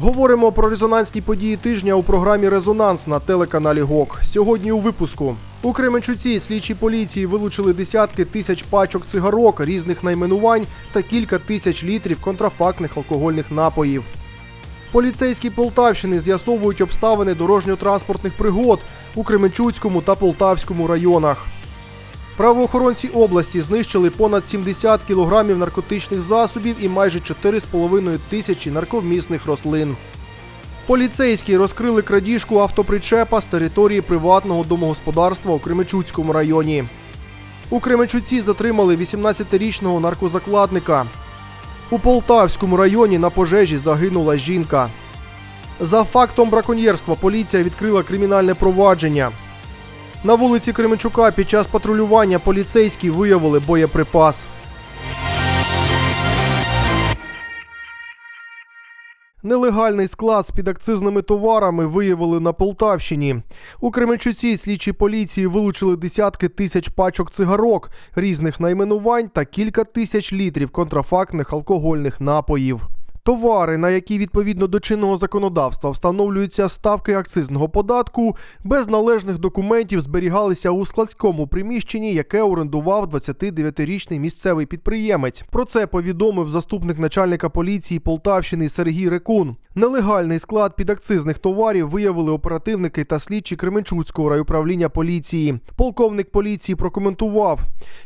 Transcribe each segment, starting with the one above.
Говоримо про резонансні події тижня у програмі Резонанс на телеканалі ГОК. Сьогодні у випуску у Кременчуці слідчі поліції вилучили десятки тисяч пачок цигарок різних найменувань та кілька тисяч літрів контрафактних алкогольних напоїв. Поліцейські Полтавщини з'ясовують обставини дорожньо-транспортних пригод у Кременчуцькому та Полтавському районах. Правоохоронці області знищили понад 70 кілограмів наркотичних засобів і майже 4,5 тисячі нарковмісних рослин. Поліцейські розкрили крадіжку автопричепа з території приватного домогосподарства у Кременчуцькому районі. У Кременчуці затримали 18-річного наркозакладника. У Полтавському районі на пожежі загинула жінка. За фактом браконьєрства поліція відкрила кримінальне провадження. На вулиці Кременчука під час патрулювання поліцейські виявили боєприпас. Нелегальний склад з підакцизними товарами виявили на Полтавщині. У Кременчуці слідчі поліції вилучили десятки тисяч пачок цигарок різних найменувань та кілька тисяч літрів контрафактних алкогольних напоїв. Товари, на які відповідно до чинного законодавства встановлюються ставки акцизного податку, без належних документів зберігалися у складському приміщенні, яке орендував 29-річний місцевий підприємець. Про це повідомив заступник начальника поліції Полтавщини Сергій Рекун. Нелегальний склад підакцизних товарів виявили оперативники та слідчі Кременчуцького райуправління поліції. Полковник поліції прокоментував: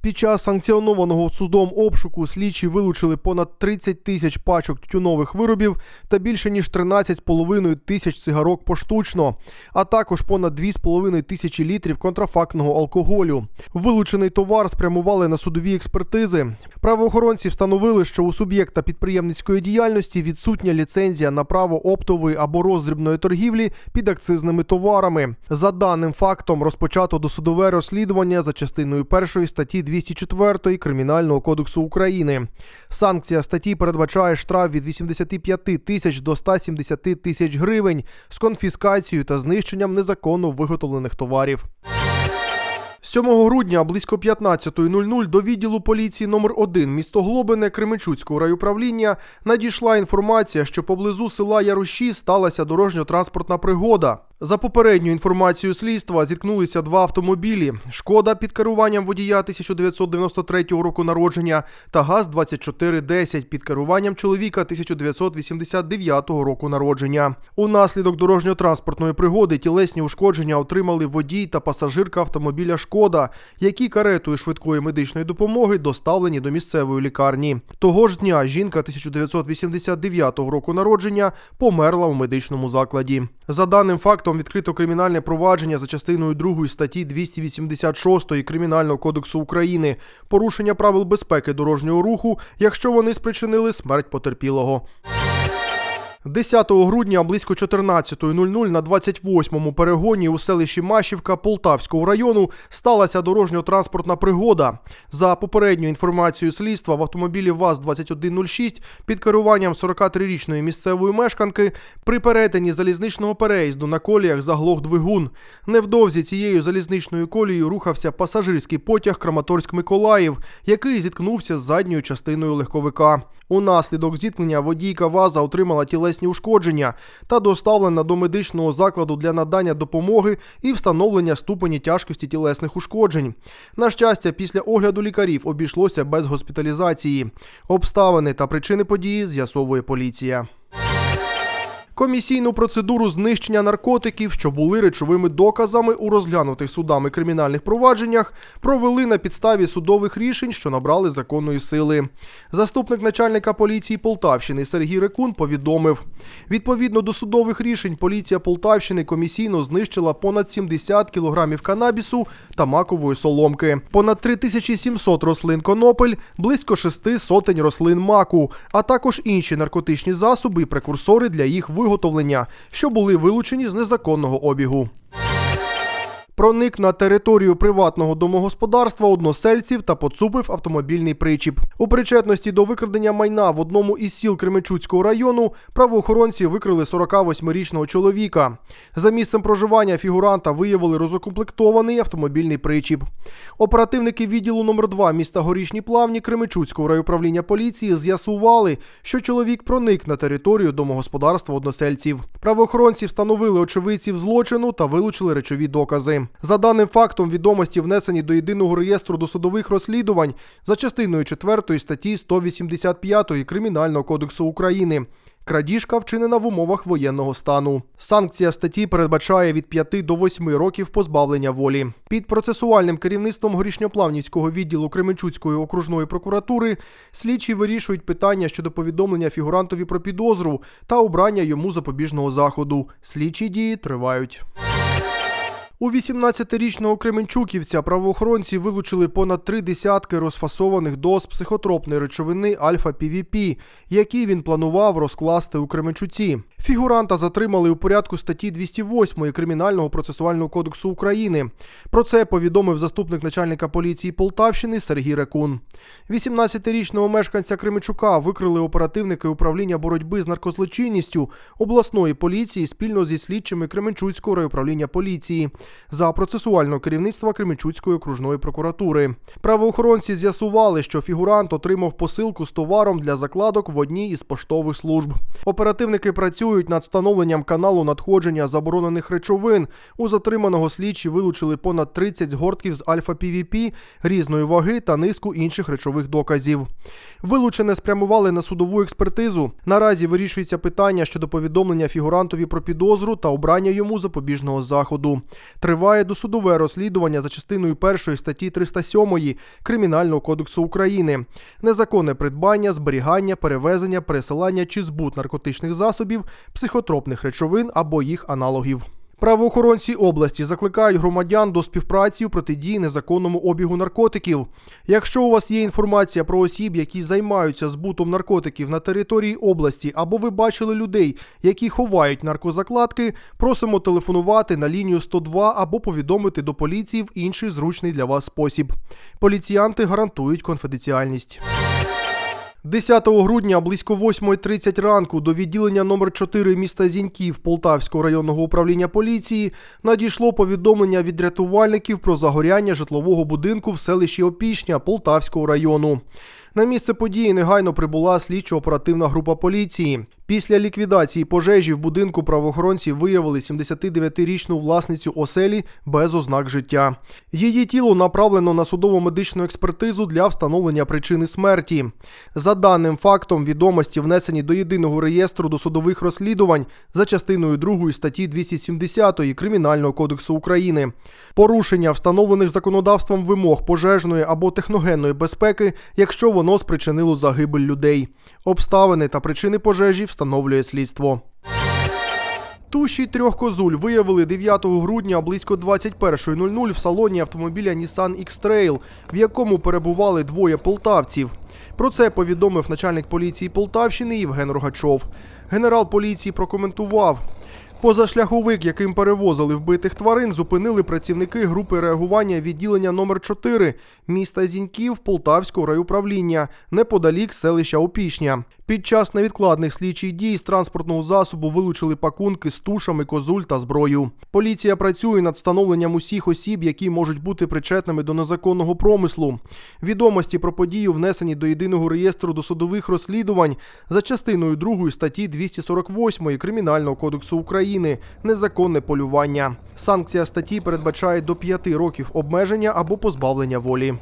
під час санкціонованого судом обшуку слідчі вилучили понад 30 тисяч пачок тютюнових виробів та більше ніж 13,5 тисяч цигарок поштучно, а також понад 2,5 тисячі літрів контрафактного алкоголю. Вилучений товар спрямували на судові експертизи. Правоохоронці встановили, що у суб'єкта підприємницької діяльності відсутня ліцензія на право оптової або роздрібної торгівлі під акцизними товарами. За даним фактом розпочато досудове розслідування за частиною 1 статті 204 Кримінального кодексу України. Санкція статті передбачає штраф від 85 тисяч до 170 тисяч гривень з конфіскацією та знищенням незаконно виготовлених товарів. 7 грудня близько 15.00 до відділу поліції номер 1 місто Глобине Кременчуцького райуправління надійшла інформація, що поблизу села Яруші сталася дорожньо-транспортна пригода. За попередньою інформацією слідства зіткнулися два автомобілі: Шкода під керуванням водія 1993 року народження та ГАЗ-2410 під керуванням чоловіка 1989 року народження. Унаслідок дорожньо-транспортної пригоди тілесні ушкодження отримали водій та пасажирка автомобіля Шкода, які каретою швидкої медичної допомоги доставлені до місцевої лікарні. Того ж дня жінка 1989 року народження померла у медичному закладі. За даним фактом відкрито кримінальне провадження за частиною 2 статті 286 Кримінального кодексу України порушення правил безпеки дорожнього руху, якщо вони спричинили смерть потерпілого. 10 грудня близько 14.00 на 28-му перегоні у селищі Машівка Полтавського району сталася дорожньо-транспортна пригода. За попередньою інформацією слідства в автомобілі ВАЗ-2106 під керуванням 43-річної місцевої мешканки при перетині залізничного переїзду на коліях заглох двигун. Невдовзі цією залізничною колією рухався пасажирський потяг Краматорськ-Миколаїв, який зіткнувся з задньою частиною легковика. Унаслідок зіткнення водійка ВАЗа отримала тілесні ушкодження та доставлена до медичного закладу для надання допомоги і встановлення ступені тяжкості тілесних ушкоджень. На щастя, після огляду лікарів обійшлося без госпіталізації. Обставини та причини події з'ясовує поліція. Комісійну процедуру знищення наркотиків, що були речовими доказами у розглянутих судами кримінальних провадженнях, провели на підставі судових рішень, що набрали законної сили. Заступник начальника поліції Полтавщини Сергій Рекун повідомив: відповідно до судових рішень, поліція Полтавщини комісійно знищила понад 70 кілограмів канабісу та макової соломки, понад 3700 рослин конопель, близько 6 сотень рослин маку, а також інші наркотичні засоби і прекурсори для їх виготовлення, що були вилучені з незаконного обігу. Проник на територію приватного домогосподарства односельців та поцупив автомобільний причіп. У причетності до викрадення майна в одному із сіл Кременчуцького району правоохоронці викрили 48-річного чоловіка. За місцем проживання фігуранта виявили розукомплектований автомобільний причіп. Оперативники відділу номер 2 міста Горішні Плавні Кременчуцького райуправління поліції з'ясували, що чоловік проник на територію домогосподарства односельців. Правоохоронці встановили очевидців злочину та вилучили речові докази. За даним фактом, відомості внесені до єдиного реєстру досудових розслідувань за частиною 4 статті 185 Кримінального кодексу України. Крадіжка вчинена в умовах воєнного стану. Санкція статті передбачає від 5 до 8 років позбавлення волі. Під процесуальним керівництвом горішньоплавнівського відділу Кременчуцької окружної прокуратури слідчі вирішують питання щодо повідомлення фігурантові про підозру та обрання йому запобіжного заходу. Слідчі дії тривають. У 18-річного Кременчуківця правоохоронці вилучили понад три десятки розфасованих доз психотропної речовини альфа-ПВП, які він планував розкласти у Кременчуці. Фігуранта затримали у порядку статті 208 Кримінального процесуального кодексу України. Про це повідомив заступник начальника поліції Полтавщини Сергій Рекун. 18-річного мешканця Кременчука викрили оперативники управління боротьби з наркозлочинністю обласної поліції спільно зі слідчими Кременчуцького райуправління поліції за процесуального керівництва Кременчуцької окружної прокуратури. Правоохоронці з'ясували, що фігурант отримав посилку з товаром для закладок в одній із поштових служб. Оперативники працюють над встановленням каналу надходження заборонених речовин. У затриманого слідчі вилучили понад 30 згортків з альфа-ПВП різної ваги та низку інших речових доказів. Вилучене спрямували на судову експертизу. Наразі вирішується питання щодо повідомлення фігурантові про підозру та обрання йому запобіжного заходу. Триває досудове розслідування за частиною першої статті 307 Кримінального кодексу України. Незаконне придбання, зберігання, перевезення, пересилання чи збут наркотичних засобів, психотропних речовин або їх аналогів. Правоохоронці області закликають громадян до співпраці у протидії незаконному обігу наркотиків. Якщо у вас є інформація про осіб, які займаються збутом наркотиків на території області, або ви бачили людей, які ховають наркозакладки, просимо телефонувати на лінію 102 або повідомити до поліції в інший зручний для вас спосіб. Поліціянти гарантують конфіденціальність. 10 грудня близько 8.30 ранку до відділення номер 4 міста Зіньків Полтавського районного управління поліції надійшло повідомлення від рятувальників про загоряння житлового будинку в селищі Опішня Полтавського району. На місце події негайно прибула слідчо-оперативна група поліції. Після ліквідації пожежі в будинку правоохоронці виявили 79-річну власницю оселі без ознак життя. Її тіло направлено на судово-медичну експертизу для встановлення причини смерті. За даним фактом, відомості внесені до єдиного реєстру досудових розслідувань за частиною 2 статті 270 Кримінального кодексу України. Порушення встановлених законодавством вимог пожежної або техногенної безпеки, якщо воно спричинило загибель людей. Обставини та причини пожежі встановлює слідство. Туші трьох козуль виявили 9 грудня близько 21.00 в салоні автомобіля Nissan X-Trail, в якому перебували двоє полтавців. Про це повідомив начальник поліції Полтавщини Євген Рогачов. Генерал поліції прокоментував. Позашляховик, яким перевозили вбитих тварин, зупинили працівники групи реагування відділення номер 4 міста Зіньків Полтавського райуправління неподалік селища Опішня. Під час невідкладних слідчих дій з транспортного засобу вилучили пакунки з тушами, козуль та зброю. Поліція працює над встановленням усіх осіб, які можуть бути причетними до незаконного промислу. Відомості про подію внесені до єдиного реєстру досудових розслідувань за частиною 2 статті 248 Кримінального кодексу України незаконне полювання. Санкція статті передбачає до 5 років обмеження або позбавлення волі.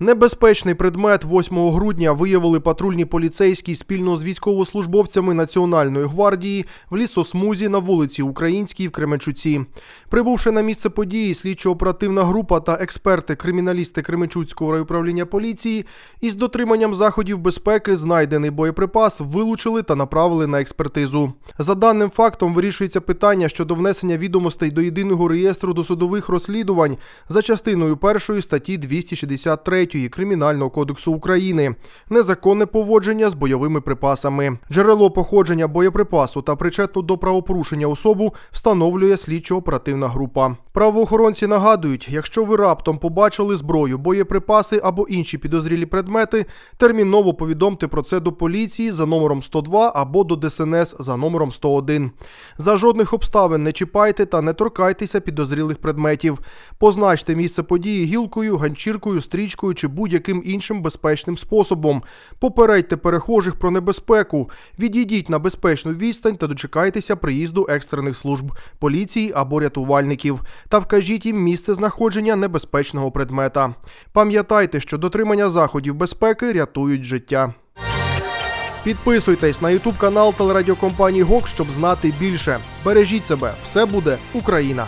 Небезпечний предмет 8 грудня виявили патрульні поліцейські спільно з військовослужбовцями Національної гвардії в лісосмузі на вулиці Українській в Кременчуці. Прибувши на місце події, слідчо-оперативна група та експерти криміналісти Кременчуцького райуправління поліції із дотриманням заходів безпеки знайдений боєприпас вилучили та направили на експертизу. За даним фактом вирішується питання щодо внесення відомостей до єдиного реєстру досудових розслідувань за частиною першої статті 263 3 Кримінального кодексу України незаконне поводження з бойовими припасами. Джерело походження боєприпасу та причетну до правопорушення особу встановлює слідчо-оперативна група. Правоохоронці нагадують, якщо ви раптом побачили зброю, боєприпаси або інші підозрілі предмети, терміново повідомте про це до поліції за номером 102 або до ДСНС за номером 101. За жодних обставин не чіпайте та не торкайтеся підозрілих предметів. Позначте місце події гілкою, ганчіркою, стрічкою чи будь-яким іншим безпечним способом. Попередьте перехожих про небезпеку, відійдіть на безпечну відстань та дочекайтеся приїзду екстрених служб поліції або рятувальників та вкажіть їм місце знаходження небезпечного предмета. Пам'ятайте, що дотримання заходів безпеки рятують життя. Підписуйтесь на Ютуб канал телерадіокомпанії ГОК, щоб знати більше. Бережіть себе, все буде Україна!